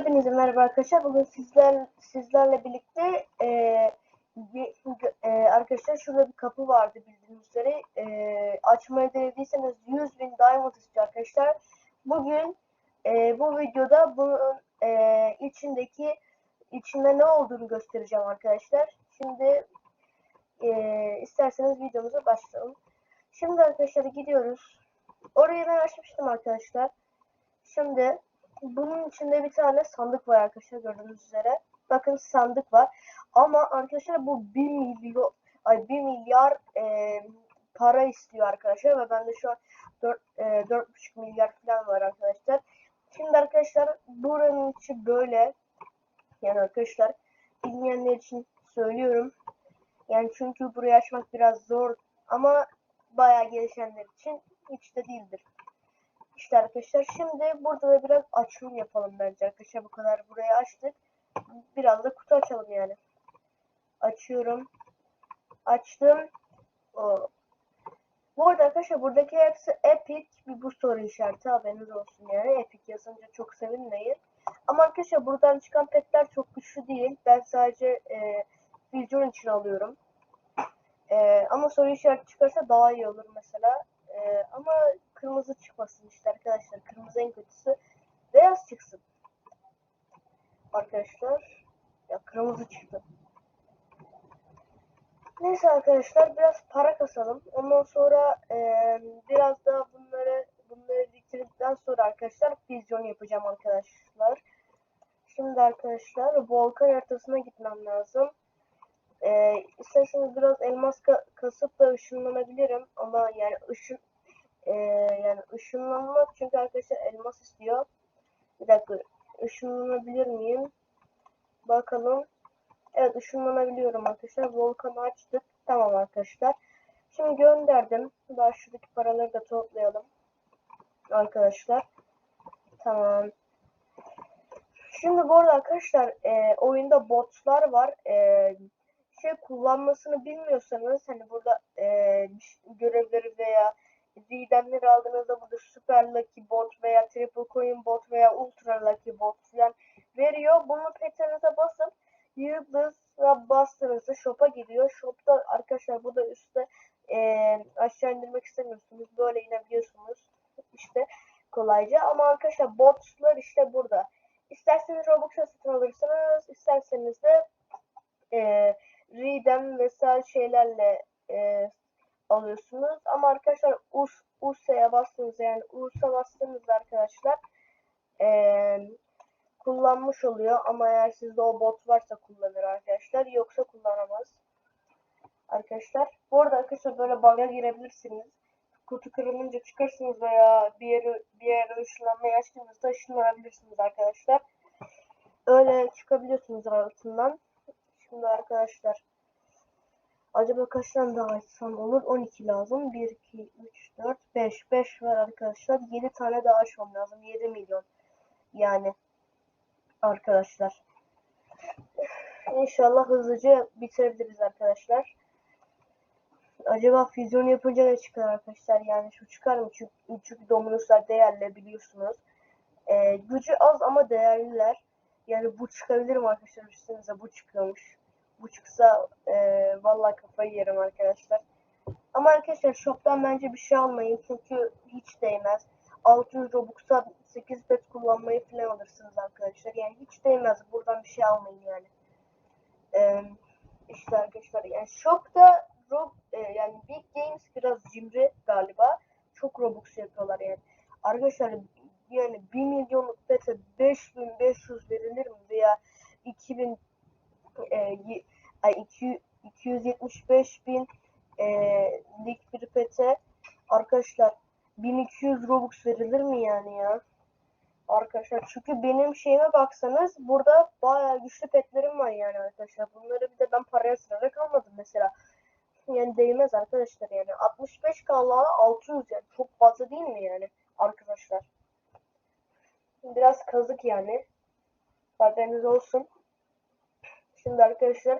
Hepinize merhaba arkadaşlar. Bugün sizler sizlerle birlikte e, e, arkadaşlar şurada bir kapı vardı bildiğiniz üzere. E, açmayı denediyseniz 100 bin diamond istiyor arkadaşlar. Bugün e, bu videoda bunun e, içindeki içinde ne olduğunu göstereceğim arkadaşlar. Şimdi e, isterseniz videomuza başlayalım. Şimdi arkadaşlar gidiyoruz. Orayı ben açmıştım arkadaşlar. Şimdi bunun içinde bir tane sandık var arkadaşlar gördüğünüz üzere. Bakın sandık var. Ama arkadaşlar bu 1 milyon ay 1 milyar e, para istiyor arkadaşlar ve bende şu an 4 e, 4,5 milyar falan var arkadaşlar. Şimdi arkadaşlar buranın içi böyle. Yani arkadaşlar bilmeyenler için söylüyorum. Yani çünkü burayı açmak biraz zor ama bayağı gelişenler için hiç de değildir. İşte arkadaşlar şimdi burada da biraz açılım yapalım bence arkadaşlar. Bu kadar burayı açtık. Biraz da kutu açalım yani. Açıyorum. Açtım. O. Bu arada arkadaşlar buradaki hepsi epic bir bu soru işareti haberiniz olsun yani. Epic yazınca çok sevinmeyin. Ama arkadaşlar buradan çıkan petler çok güçlü değil. Ben sadece e, vizyon için alıyorum. E, ama soru işareti çıkarsa daha iyi olur mesela. E, ama kırmızı çıkmasın işte arkadaşlar. Kırmızı en kötüsü. Beyaz çıksın. Arkadaşlar. Ya kırmızı çıktı. Neyse arkadaşlar biraz para kasalım. Ondan sonra e, biraz da bunları bunları bitirdikten sonra arkadaşlar vizyon yapacağım arkadaşlar. Şimdi arkadaşlar volkan haritasına gitmem lazım. E, isterseniz biraz elmas ka kasıp da ışınlanabilirim. Ama yani ışın e, yani ışınlanmak çünkü arkadaşlar elmas istiyor. Bir dakika ışınlanabilir miyim? Bakalım. Evet ışınlanabiliyorum arkadaşlar. Volkanı açtık. Tamam arkadaşlar. Şimdi gönderdim. Daha şuradaki paraları da toplayalım. Arkadaşlar. Tamam. Şimdi bu arada arkadaşlar e, oyunda botlar var. E, şey kullanmasını bilmiyorsanız hani burada e, görevleri veya Z'denleri aldığınızda burada Super Lucky Bot veya Triple Coin Bot veya Ultra Lucky Bot falan veriyor. Bunu petinize basıp yıldızla bastığınızda shop'a gidiyor. Shop'ta arkadaşlar burada üstte e, aşağı indirmek istemiyorsunuz. Böyle inebiliyorsunuz. İşte kolayca. Ama arkadaşlar botlar işte burada. İsterseniz Robux'a satın alırsanız, isterseniz de e, Read'em vesaire şeylerle e, alıyorsunuz. Ama arkadaşlar US, USA'ya bastığınızda yani USA bastığınızda arkadaşlar ee, kullanmış oluyor. Ama eğer sizde o bot varsa kullanır arkadaşlar. Yoksa kullanamaz. Arkadaşlar. Bu arada arkadaşlar böyle bug'a girebilirsiniz. Kutu kırılınca çıkarsınız veya bir yere, bir yere ışınlanmaya açtığınızda ışınlanabilirsiniz arkadaşlar. Öyle çıkabiliyorsunuz altından. Şimdi arkadaşlar Acaba kaç tane daha açsam olur? 12 lazım. 1, 2, 3, 4, 5. 5 var arkadaşlar. 7 tane daha açmam lazım. 7 milyon. Yani. Arkadaşlar. İnşallah hızlıca bitirebiliriz arkadaşlar. Acaba füzyon yapınca ne çıkar arkadaşlar? Yani şu çıkar mı? Çünkü, çünkü Dominus'lar değerli biliyorsunuz. Ee, gücü az ama değerliler. Yani bu çıkabilir mi arkadaşlar? Üstünüze bu çıkıyormuş bu çıksa e, vallahi kafayı yerim arkadaşlar. Ama arkadaşlar shop'tan bence bir şey almayın çünkü hiç değmez. 600 Robux'a 8 pet kullanmayı falan alırsınız arkadaşlar. Yani hiç değmez. Buradan bir şey almayın yani. Ee, işte arkadaşlar yani shop'ta Rob, e, yani Big Games biraz cimri galiba. Çok Robux yapıyorlar yani. Arkadaşlar yani 1 milyonluk pete 5500 verilir mi veya 2000 e, ay 275 bin e, lig bir pete arkadaşlar 1200 Robux verilir mi yani ya? Arkadaşlar çünkü benim şeyime baksanız burada bayağı güçlü petlerim var yani arkadaşlar. Bunları bir de ben paraya sırarak almadım mesela. Yani değmez arkadaşlar yani. 65 kala 600 yani çok fazla değil mi yani arkadaşlar? Biraz kazık yani. Haberiniz olsun. Şimdi arkadaşlar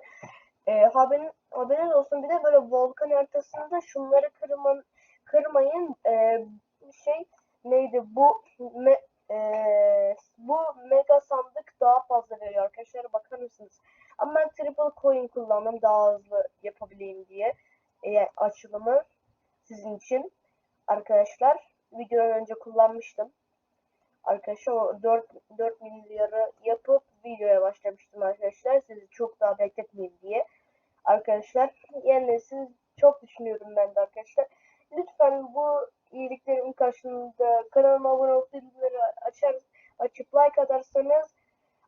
e, haberin, haberiniz olsun bir de böyle volkan haritasında şunları kırman, kırmayın. E, şey neydi bu me, e, bu mega sandık arkadaşlar bakar mısınız? Ama ben triple coin kullandım daha hızlı yapabileyim diye e, açılımı sizin için arkadaşlar videodan önce kullanmıştım. Arkadaşlar o 4, 4 milyarı yapıp videoya başlamıştım arkadaşlar. Sizi çok daha bekletmeyeyim diye. Arkadaşlar yani siz çok düşünüyorum ben de arkadaşlar. Lütfen bu iyiliklerimin karşılığında kanalıma abone olup bildirimleri açar, açıp like atarsanız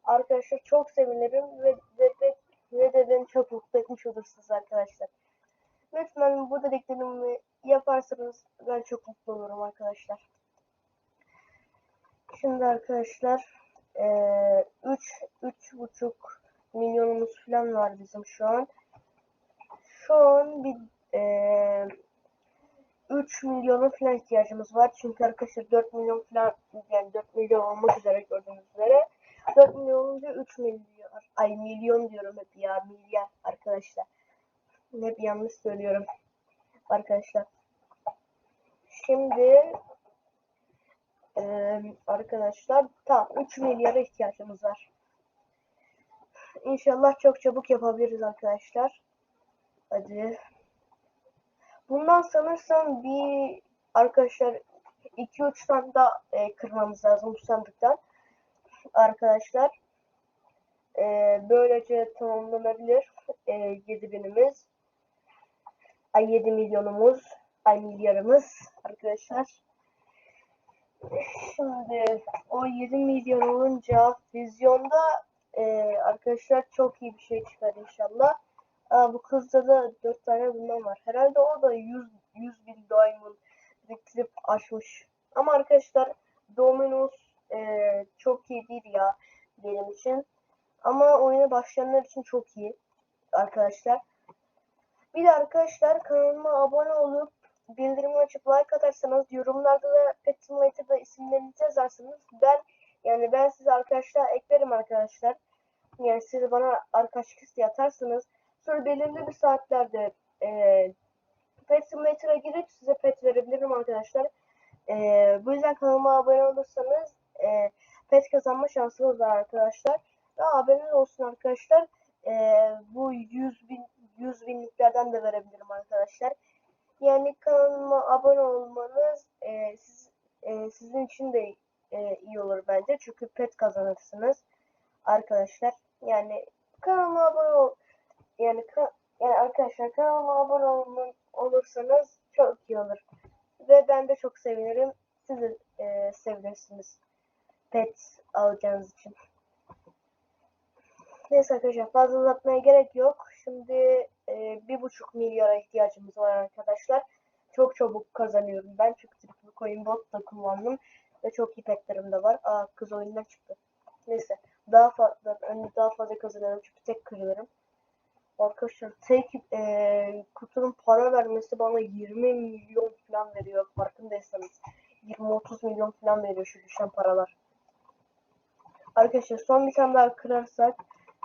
arkadaşlar çok sevinirim ve, ve, ve, ve de beni çok mutlu etmiş olursunuz arkadaşlar. Lütfen bu dediklerimi yaparsanız ben çok mutlu olurum arkadaşlar. Şimdi arkadaşlar eee 3 3,5 milyonumuz falan var bizim şu an. Şu an bir eee 3 milyona falan ihtiyacımız var. Çünkü arkadaşlar 4 milyon falan yani 4 milyon olmak üzere gördüğünüz üzere 4 milyon olunca 3 milyon ay milyon diyorum hep ya milyar arkadaşlar. Hep yanlış söylüyorum arkadaşlar. Şimdi ee, arkadaşlar tam 3 milyara ihtiyacımız var. İnşallah çok çabuk yapabiliriz arkadaşlar. Hadi. Bundan sanırsam bir arkadaşlar 2-3 tane daha e, kırmamız lazım bu sandıktan. Arkadaşlar. E, böylece tamamlanabilir. E, 7 binimiz. Ay 7 milyonumuz. Ay milyarımız arkadaşlar. Şimdi o 7 milyon olunca vizyonda e, arkadaşlar çok iyi bir şey çıkar inşallah. Aa, bu kızda da 4 tane bundan var. Herhalde o da 100, 100 bin diamond biriktirip açmış. Ama arkadaşlar Dominos e, çok iyi değil ya benim için. Ama oyuna başlayanlar için çok iyi arkadaşlar. Bir de arkadaşlar kanalıma abone olup bildirimi açıp like atarsanız yorumlarda da Pet Simulator'da isimlerinizi yazarsanız ben yani ben size arkadaşlar eklerim arkadaşlar. Yani siz bana arkadaşlık isteği atarsanız sonra belirli bir saatlerde e, Pet Simulator'a girip size pet verebilirim arkadaşlar. E, bu yüzden kanalıma abone olursanız e, pet kazanma şansınız var arkadaşlar. Ve haberiniz olsun arkadaşlar. E, bu 100 bin 100 binliklerden de verebilirim arkadaşlar. Yani kanalıma abone olmanız e, siz, e, sizin için de e, iyi olur bence. Çünkü pet kazanırsınız arkadaşlar. Yani kanalıma abone ol yani ka yani arkadaşlar kanalıma abone olman olursanız çok iyi olur. Ve ben de çok sevinirim. Siz de e, sevinirsiniz. Pet alacağınız için. Neyse arkadaşlar fazla uzatmaya gerek yok. Şimdi bir buçuk milyara ihtiyacımız var arkadaşlar. Çok çabuk kazanıyorum ben çünkü triple coin bot da kullandım ve çok iyi petlerim de var. Aa kız oyundan çıktı. Neyse daha fazla önce daha fazla kazanıyorum çünkü tek kırılırım. Arkadaşlar tek e, kutunun para vermesi bana 20 milyon falan veriyor farkındaysanız. 20-30 milyon falan veriyor şu düşen paralar. Arkadaşlar son bir tane daha kırarsak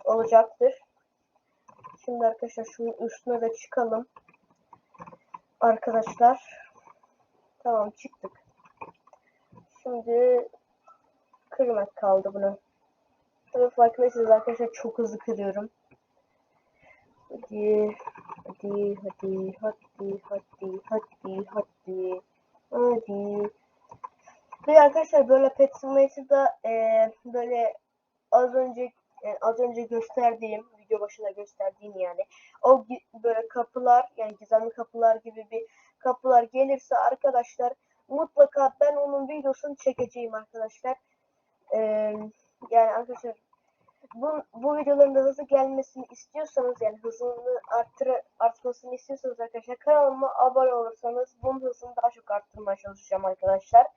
olacaktır. Şimdi arkadaşlar şunun üstüne de çıkalım. Arkadaşlar. Tamam çıktık. Şimdi kırmak kaldı bunu. Tabii farkındaysanız arkadaşlar çok hızlı kırıyorum. Hadi, hadi, hadi, hadi, hadi, hadi, hadi, hadi. Ve arkadaşlar böyle Pet Simulator'da e, böyle az önce yani az önce gösterdiğim video başında gösterdiğim yani o böyle kapılar yani gizemli kapılar gibi bir kapılar gelirse arkadaşlar mutlaka ben onun videosunu çekeceğim arkadaşlar. Ee, yani arkadaşlar bu, bu videoların da hızlı gelmesini istiyorsanız yani hızını arttır, artmasını istiyorsanız arkadaşlar kanalıma abone olursanız bunun hızını daha çok arttırmaya çalışacağım arkadaşlar.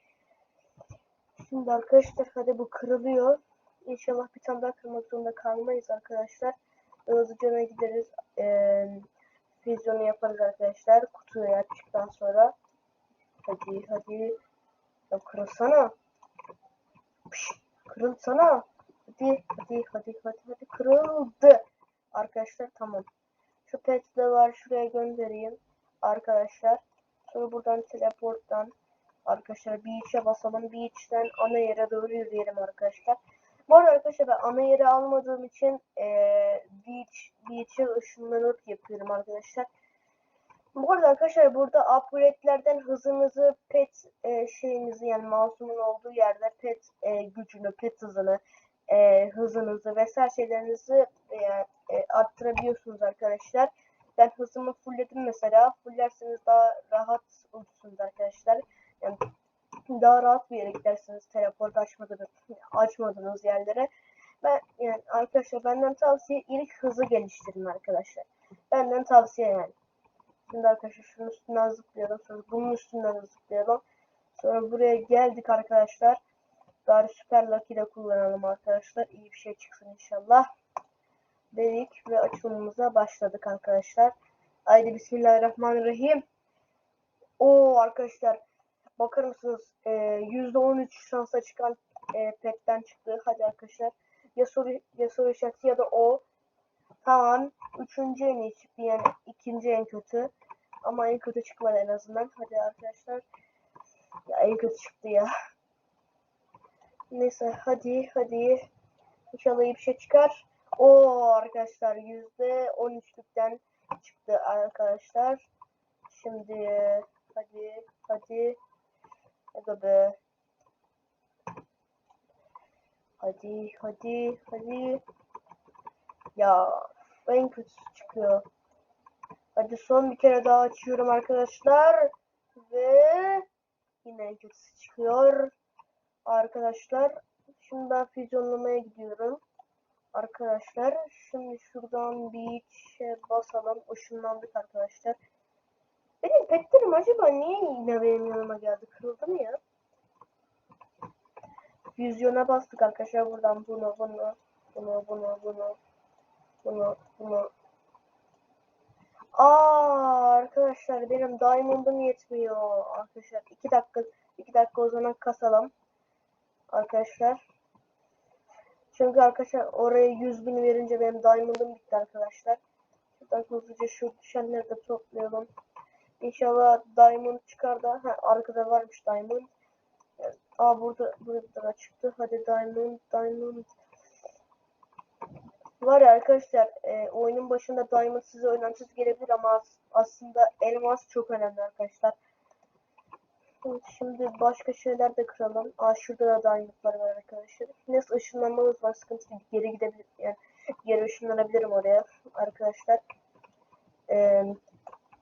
Şimdi arkadaşlar hadi bu kırılıyor. İnşallah bir tane daha kırmak zorunda kalmayız arkadaşlar. Hızlıca gideriz. Ee, füzyonu yaparız arkadaşlar. Kutuyu açtıktan sonra. Hadi hadi. Ya kırılsana. Pişt, kırılsana. Hadi hadi hadi hadi hadi kırıldı. Arkadaşlar tamam. Şu pet de var şuraya göndereyim. Arkadaşlar. Sonra buradan teleporttan arkadaşlar beach'e basalım. Beach'ten ana yere doğru yürüyelim arkadaşlar. Bu arada arkadaşlar ben ana yeri almadığım için eee beach, beach'e ışınlanıp yapıyorum arkadaşlar. Bu arada arkadaşlar burada upgrade'lerden hızınızı pet e, şeyinizi yani mouse'umun olduğu yerde pet e, gücünü, pet hızını, e, hızınızı vesaire şeylerinizi e, e, arttırabiliyorsunuz arkadaşlar. Ben hızımı fullledim mesela. Fullerseniz daha rahat olursunuz arkadaşlar. Yani daha rahat bir yere gidersiniz teleport açmadığınız, açmadığınız yerlere. Ben yani arkadaşlar benden tavsiye ilk hızı geliştirin arkadaşlar. Benden tavsiye yani. Şimdi arkadaşlar şunun üstünden zıplayalım. Sonra bunun üstünden zıplayalım. Sonra buraya geldik arkadaşlar. Bari süper lucky de kullanalım arkadaşlar. İyi bir şey çıksın inşallah. Dedik ve açılımımıza başladık arkadaşlar. Haydi bismillahirrahmanirrahim. Oo arkadaşlar bakar mısınız? Ee, %13 şansa çıkan e, petten çıktı. Hadi arkadaşlar. Ya soru ya soru işareti ya da o. Tamam. Üçüncü en iyi çıktı yani ikinci en kötü. Ama en kötü çıkmadı en azından. Hadi arkadaşlar. Ya en kötü çıktı ya. Neyse hadi hadi. İnşallah iyi bir şey çıkar. O arkadaşlar yüzde 13'lükten çıktı arkadaşlar. Şimdi hadi hadi. Hadi be. Hadi hadi hadi. Ya en kötüsü çıkıyor. Hadi son bir kere daha açıyorum arkadaşlar. Ve yine en kötüsü çıkıyor. Arkadaşlar şimdi ben füzyonlamaya gidiyorum. Arkadaşlar şimdi şuradan bir şey basalım. Işınlandık arkadaşlar. Benim petlerim acaba niye yine benim yanıma geldi? Kırıldı mı ya? Füzyona bastık arkadaşlar buradan bunu bunu bunu bunu bunu bunu bunu Aa arkadaşlar benim diamond'um yetmiyor arkadaşlar. 2 dakika 2 dakika o zaman kasalım. Arkadaşlar. Çünkü arkadaşlar oraya 100 bin verince benim diamond'um bitti arkadaşlar. Şuradan hızlıca şu düşenleri de toplayalım. İnşallah diamond çıkar da. Ha, arkada varmış diamond. Aa burada burada da çıktı. Hadi diamond diamond. Var ya arkadaşlar e, oyunun başında diamond size önemsiz gelebilir ama as- aslında elmas çok önemli arkadaşlar. Şimdi başka şeyler de kıralım. Aa şurada da diamondlar var arkadaşlar. Neyse ışınlanmamız var sıkıntı değil. Geri gidebilir yani geri ışınlanabilirim oraya arkadaşlar. Ee,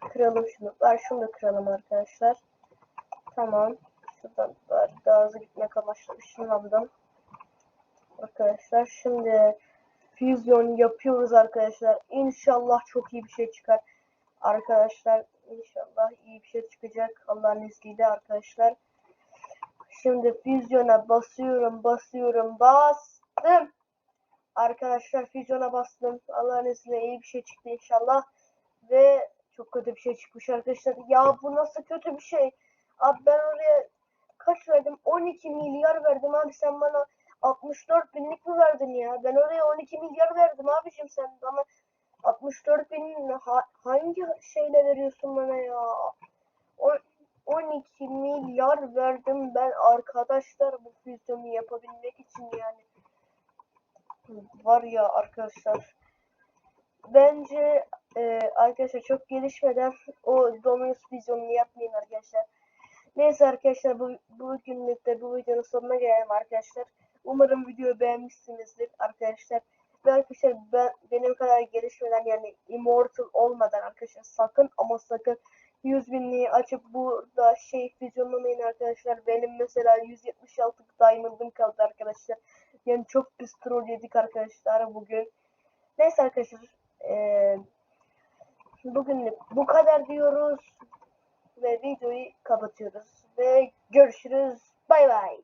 kıralım şunu. Var şunu da kıralım arkadaşlar. Tamam. Şuradan var. Daha hızlı gitmek amaçlı ışınlandım. Arkadaşlar şimdi füzyon yapıyoruz arkadaşlar. İnşallah çok iyi bir şey çıkar. Arkadaşlar inşallah iyi bir şey çıkacak. Allah'ın izniyle arkadaşlar. Şimdi füzyona basıyorum, basıyorum, bastım. Arkadaşlar füzyona bastım. Allah'ın izniyle iyi bir şey çıktı inşallah. Ve çok kötü bir şey çıkmış arkadaşlar. Ya bu nasıl kötü bir şey? Abi ben oraya kaç verdim? 12 milyar verdim abi sen bana 64 binlik mi verdin ya? Ben oraya 12 milyar verdim abicim sen bana 64 bin ha- hangi şeyle veriyorsun bana ya? O, 12 milyar verdim ben arkadaşlar bu füzyonu yapabilmek için yani. Var ya arkadaşlar. Bence e, arkadaşlar çok gelişmeden o Dominus vizyonunu yapmayın arkadaşlar. Neyse arkadaşlar bu bugünlük de bu videonun sonuna gelelim arkadaşlar. Umarım videoyu beğenmişsinizdir arkadaşlar. Ve arkadaşlar ben benim kadar gelişmeden yani immortal olmadan arkadaşlar sakın ama sakın 100 binliği açıp burada şey füzyonlamayın arkadaşlar. Benim mesela 176 diamond'ım kaldı arkadaşlar. Yani çok pis troll yedik arkadaşlar bugün. Neyse arkadaşlar bugünlük bu kadar diyoruz ve videoyu kapatıyoruz ve görüşürüz. Bay bay.